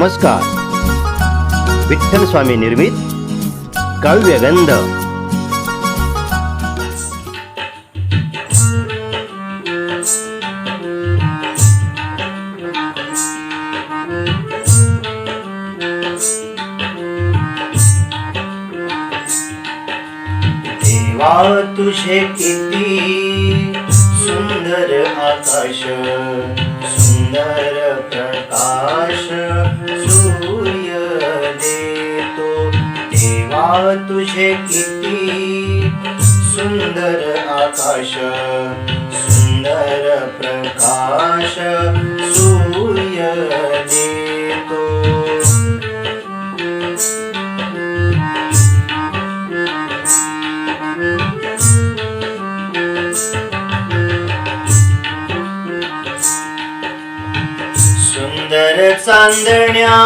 नमस्कार. विठ्ठल स्वामी निर्मित काव्यगंध देवा तुझे किती सुंदर आकाश. देवा तुझे किती सुंदर आकाश सुंदर प्रकाश सूर्य देतो सुंदर चांदण्या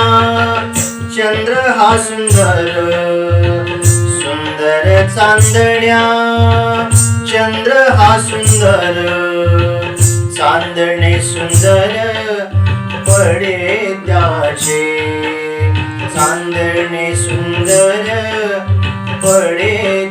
चंद्र हा सुंदर सुंदर चांदण्या चंद्र हा सुंदर चांदणे सुंदर पडे त्याचे. चांदणे सुंदर पडे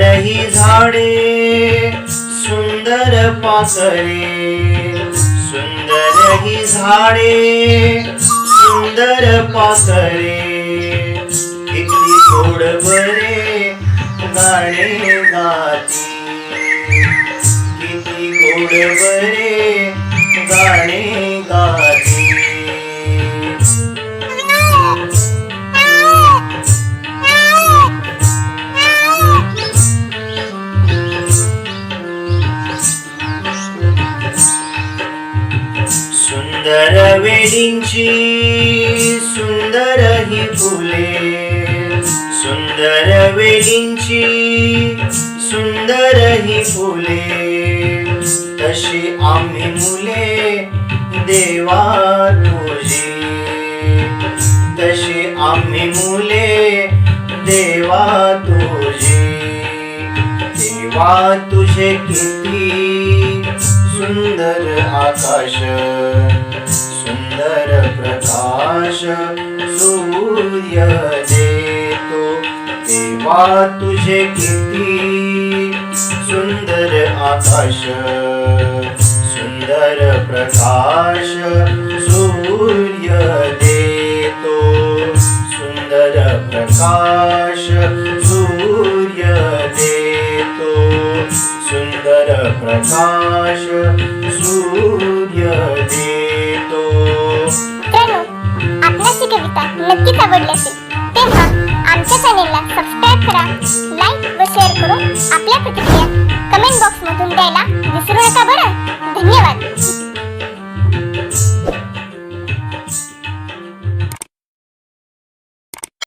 ही झाडे सुंदर पाखरे सुंदर ही झाडे सुंदर पाखरे किती गोड बरे गाणे गाती. किती गोड बरे सुंदर वेडींची सुंदर ही फुले. सुंदर वेलींची सुंदर ही फुले. तशी आम्ही मुले देवा तुझी तशी आम्ही मुले देवा तुझी देवा तुझे किती सुंदर आकाश सुंदर प्रकाश सूर्य देतो देवा तुझे किती सुंदर आकाश सुंदर प्रकाश प्रकाश सूर्य देतो. मित्रांनो आपणास कविता नक्कीच आवडली असेल तेव्हा आमच्या चॅनेलला सबस्क्राईब